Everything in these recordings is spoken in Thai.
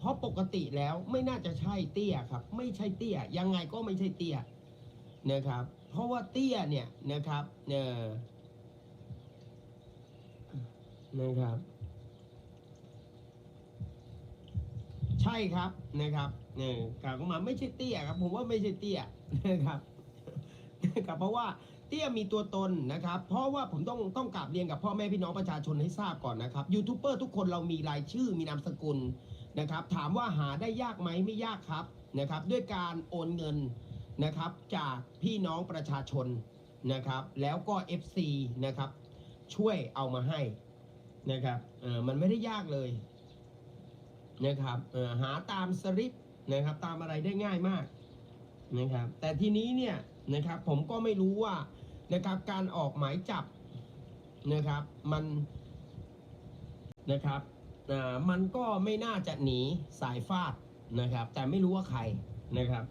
เพราะปกติแล้วไม่น่าจะใช่เตี้ยครับ ไม่ใช่เตี้ย ยังไงก็ไม่ใช่เตี้ยนะครับ เพราะว่าเตี้ยเนี่ยนะครับเออนะครับ ใช่ครับนะครับเนี่ยกล่าวมาไม่ใช่เตี้ยครับ ผมว่าไม่ใช่เตี้ยนะครับนะครับเพราะว่าเตี้ยมีตัวตนนะครับ เพราะว่าผมต้องต้องกราบเรียนกับพ่อแม่พี่น้องประชาชนให้ทราบก่อนนะครับยูทูบเบอร์ทุกคนเรามีรายชื่อมีนามสกุล นะครับ ถามว่าหาได้ยากไหมไม่ยากครับนะครับ ด้วยการโอนเงินนะครับจากพี่น้องประชาชนนะครับ แล้วก็ FC นะครับ ช่วยเอามาให้นะครับเออมันไม่ได้ยากเลยนะครับเออหาตามสลิปนะครับ ตามอะไรได้ง่ายมากนะครับ แต่ทีนี้เนี่ยนะครับผมก็ไม่รู้ว่านะครับการออกหมายจับนะครับ มันนะครับ มันก็ไม่น่าจะหนีสายฟาดนะครับ แต่ไม่รู้ว่าใครนะครับ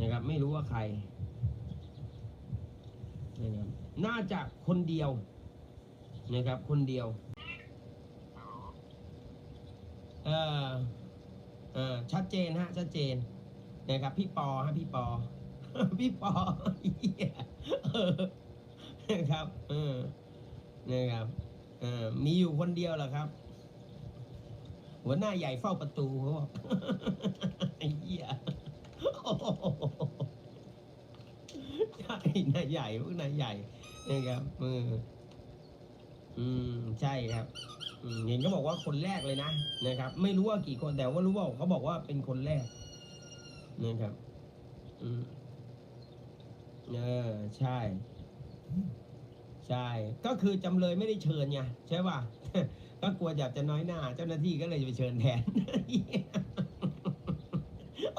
นะครับ ไม่รู้ว่าใครนะครับน่าจะคนเดียวนะครับ คนเดียวเออเออชัดเจนฮะ ชัดเจนนะครับ พี่ปอฮะพี่ปอ พี่ปอเนะครับเออนะครับเออมีอยู่คนเดียวแหละครับ หัวหน้าใหญ่เฝ้าประตูเขาบอกไอ้เหี้ยใช่นายใหญ่พวกนายใหญ่นะครับเอออืมใช่ครับเห็นเขาบอกว่าคนแรกเลยนะนะครับ ไม่รู้ว่ากี่คนแต่ว่ารู้ว่าเขาบอกว่าเป็นคนแรกนะครับ อืมเออใช่ ใช่ ก็คือจำเลยไม่ได้เชิญไงใช่ป่ะ ก็กลัวอยากจะน้อยหน้า เจ้าหน้าที่ก็เลยไปเชิญแทน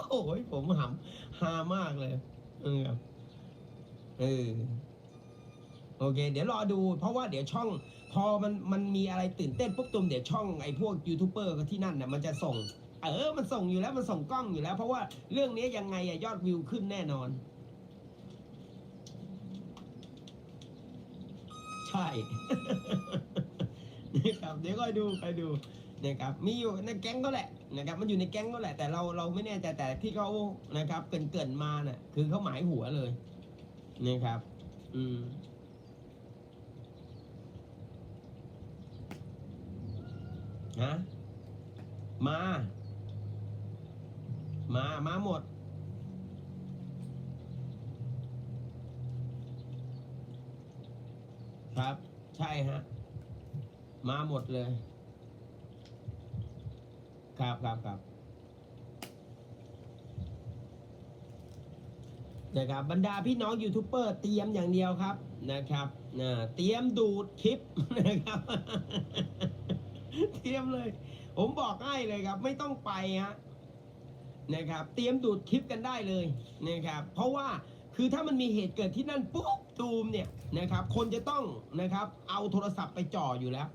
โอ้ยผมหำฮามากเลย เออเออโอเค เดี๋ยวรอดู เพราะว่าเดี๋ยวช่อง พอมันมันมีอะไรตื่นเต้นปุ๊บตุมเดี๋ยวช่องไอ้พวกยูทูบเบอร์ที่นั่นน่ะมันจะส่ง เออ มันส่งอยู่แล้วมันส่งกล้องอยู่แล้ว เพราะว่าเรื่องนี้ยังไงอะยอดวิวขึ้นแน่นอน ใช่ นะครับเดี๋ยวก็ดูไปดูนะครับมีอยู่ในแก๊งก็แหละนะครับมันอยู่ในแก๊งก็แหละแต่เราเราไม่แน่ใจแต่ที่เขานะครับเกินเกินมาน่ะคือเขาหมายหัวเลยนะครับ อืมฮะมา มา มาหมด ครับ ใช่ฮะ มาหมดเลย ครับครับครับนะครับบรรดาพี่น้องยูทูบเบอร์เตรียมอย่างเดียวครับนะครับนะเตรียมดูดคลิปนะครับ เตรียมเลย ผมบอกให้เลยครับ ไม่ต้องไปฮะนะครับ เตรียมดูดคลิปกันได้เลยนะครับ เพราะว่าคือถ้ามันมีเหตุเกิดที่นั่นปุ๊บตูมเนี่ยนะครับ คนจะต้องนะครับ เอาโทรศัพท์ไปจ่ออยู่แล้ว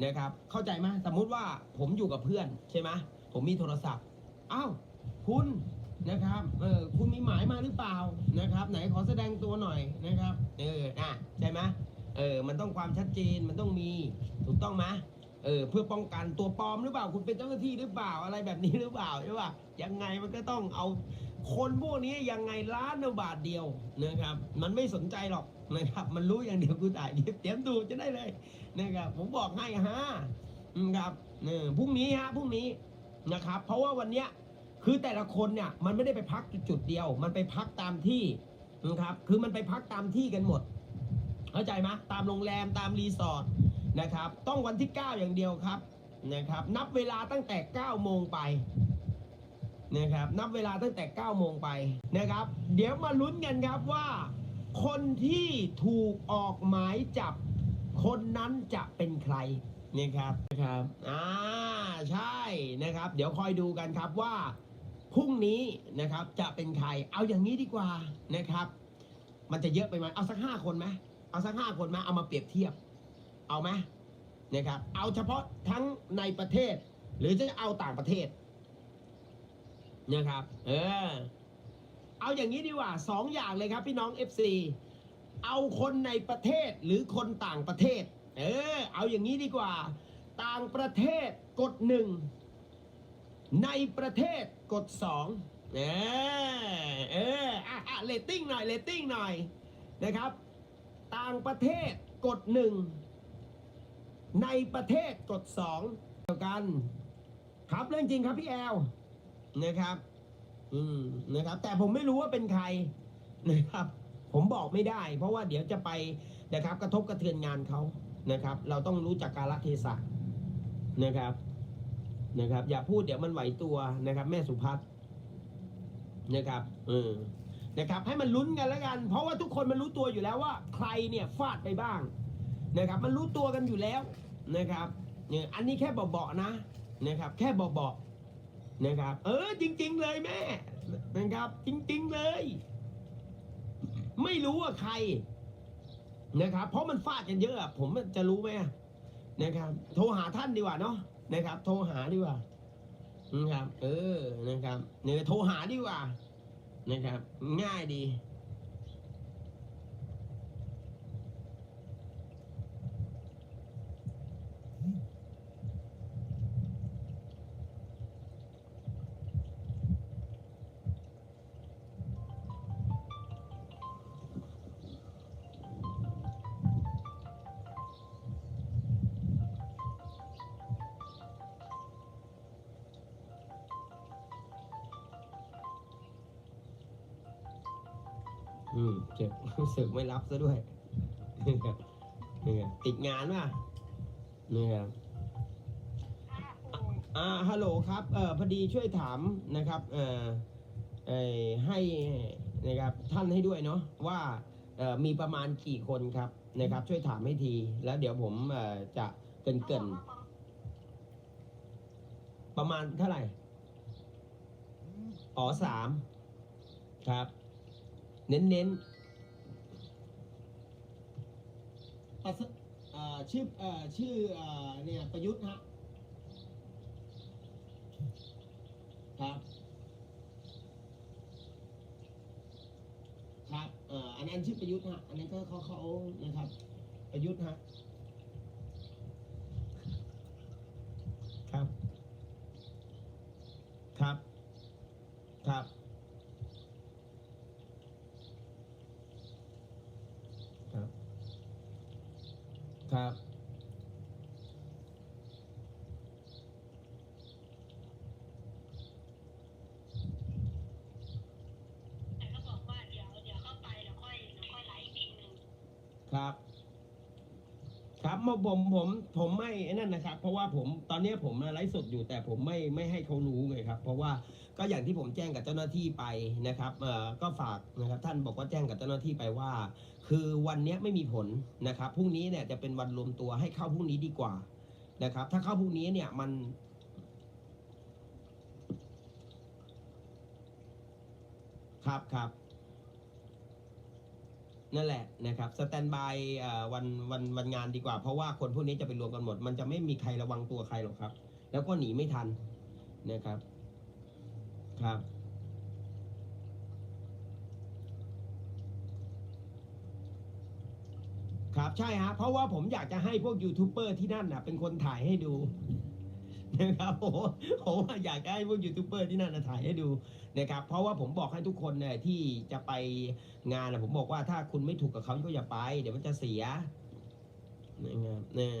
นะครับ เข้าใจไหมสมมุติว่าผมอยู่กับเพื่อนใช่ไหมผมมีโทรศัพท์อ้าวคุณนะครับเออคุณมีหมายมาหรือเปล่านะครับ ไหนขอแสดงตัวหน่อยนะครับเอออะใช่ไหมเออมันต้องความชัดเจนมันต้องมีถูกต้องไหมเออเพื่อป้องกันตัวปลอมหรือเปล่า คุณเป็นเจ้าหน้าที่หรือเปล่าอะไรแบบนี้หรือเปล่าใช่ป่ะยังไงมันก็ต้องเอาคนพวกนี้ยังไงล้านบาทเดียวนะครับ มันไม่สนใจหรอก นะครับ มันรู้อย่างเดียวกูถ่ายเตรียมดูจะได้เลยนะครับผมบอกให้ฮะอืมครับเออพรุ่งนี้ฮะพรุ่งนี้นะครับ เพราะว่าวันเนี้ยคือแต่ละคนเนี่ยมันไม่ได้ไปพักจุดๆเดียว มันไปพักตามที่นะครับคือมันไปพักตามที่กันหมด เข้าใจไหมตามโรงแรมตามรีสอร์ทนะครับ ต้องวันที่ 9 อย่างเดียวครับนะครับ นับเวลาตั้งแต่ 9 โมงไปนะครับ นับเวลาตั้งแต่ 9 โมงไปนะครับ เดี๋ยวมาลุ้นกันครับว่า คนที่ถูกออกหมายจับ คนนั้นจะเป็นใครนะครับนะครับอ่าใช่นะครับ เดี๋ยวคอยดูกันครับว่าพรุ่งนี้นะครับจะเป็นใคร เอาอย่างนี้ดีกว่านะครับ มันจะเยอะไปไหมเอาสักห้าคนไหมเอาสักห้าคนไหมเอามาเปรียบเทียบ เอาไหมนะครับ เอาเฉพาะทั้งในประเทศ หรือจะเอาต่างประเทศนะครับ เออ เอาอย่างนี้ดีกว่าสองอย่างเลยครับพี่น้อง FC เอาคนในประเทศหรือคนต่างประเทศ เออ เอาอย่างนี้ดีกว่า ต่างประเทศกดหนึ่งในประเทศกดสองเออเอออะอะเรตติ้งหน่อยเรตติ้งหน่อยนะครับ ต่างประเทศกดหนึ่งในประเทศกดสองเดียวกัน ครับเรื่องจริงครับพี่แอลนะครับ อืมนะครับ แต่ผมไม่รู้ว่าเป็นใครนะครับ ผมบอกไม่ได้ เพราะว่าเดี๋ยวจะไปนะครับ กระทบกระเทือนงานเขานะครับ เราต้องรู้จักกาลเทศะนะครับนะครับ อย่าพูดเดี๋ยวมันไหวตัวนะครับ แม่สุพัฒน์นะครับเออนะครับ ให้มันลุ้นกันแล้วกัน เพราะว่าทุกคนมันรู้ตัวอยู่แล้วว่า ใครเนี่ยฟาดไปบ้างนะครับ มันรู้ตัวกันอยู่แล้วนะครับเนี่ยอันนี้แค่เบาๆนะนะครับ แค่เบาๆ นะครับ เออจริง ๆ เลยแม่นะครับ จริง ๆ เลย ไม่รู้ว่าใครนะครับ เพราะมันฟาดกันเยอะผมจะรู้ไหมนะครับ โทรหาท่านดีกว่าเนาะนะครับ โทรหาดีกว่านะครับ เออนะครับเนี่ยโทรหาดีกว่านะครับ ง่ายดี อืมเจ็บสึกไม่รับซะด้วยนี่ครับนี่ครับติดงานป่ะนี่ครับอ่าฮัลโหลครับเอ่อพอดีช่วยถามนะครับเอ่อเอ่อให้นะครับท่านให้ด้วยเนาะว่าเอ่อมีประมาณกี่คนครับนะครับ ช่วยถามให้ที แล้วเดี๋ยวผมเอ่อจะเกรินเกินๆประมาณเท่าไหร่อ๋อสามครับ เน้นๆประสเอ่อชื่ออ่อชื่อเอ่อเนี่ยประยุทธ์ฮะครับครับอ่ออันนั้นชื่อประยุทธ์ฮะอันนั้นก็เขาเขานะครับ ประยุทธ์ฮะ ครับ ครับ ครับ ครับ ครับ แต่เขาบอกว่าเดี๋ยวเดี๋ยวเข้าไปแล้วค่อยแล้วค่อยไลฟ์อีกทีหนึ่ง ครับ เมื่อผมผมผมไม่ไอ้นั่นนะครับ เพราะว่าผมตอนนี้ผมไลฟ์สดอยู่แต่ผมไม่ไม่ให้เขารู้ไงครับ เพราะว่าก็อย่างที่ผมแจ้งกับเจ้าหน้าที่ไปนะครับเอ่อก็ฝากนะครับท่านบอกว่าแจ้งกับเจ้าหน้าที่ไปว่า คือวันนี้ไม่มีผลนะครับพรุ่งนี้เนี่ยจะเป็นวันรวมตัวให้เข้าพรุ่งนี้ดีกว่านะครับ ถ้าเข้าพรุ่งนี้เนี่ยมันครับครับ นั่นแหละนะครับสแตนบายวันวันวันงานดีกว่า เพราะว่าคนพวกนี้จะไปรวมกันหมด มันจะไม่มีใครระวังตัวใครหรอกครับ แล้วก็หนีไม่ทันนะครับครับ ครับใช่ฮะเพราะว่าผมอยากจะให้พวกยูทูบเบอร์ที่นั่นนะเป็นคนถ่ายให้ดู นะครับผมผมอยากให้พวกยูทูบเบอร์ที่นั่นถ่ายให้ดูนะครับเพราะว่าผมบอกให้ทุกคนเนี่ยที่จะไปงานนะผมบอกว่าถ้าคุณไม่ถูกกับเขาก็อย่าไป เดี๋ยวมันจะเสียนะครับเนี่ย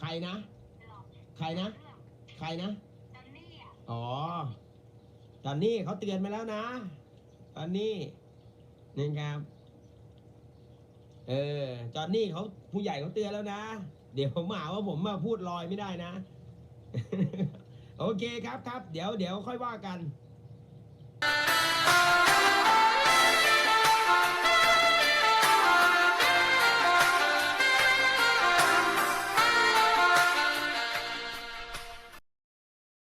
ใครนะ ใครนะ ใครนะจอนนี่อะอ๋อตอนนี้เขาเตือนมาแล้วนะ ตอนนี้นี่ครับ เออจอนนี่เขาผู้ใหญ่เขาเตือนแล้วนะ เดี๋ยวผมหาว่าผมมาพูดลอยไม่ได้นะ โอเคครับครับ เดี๋ยวเดี๋ยวค่อยว่ากัน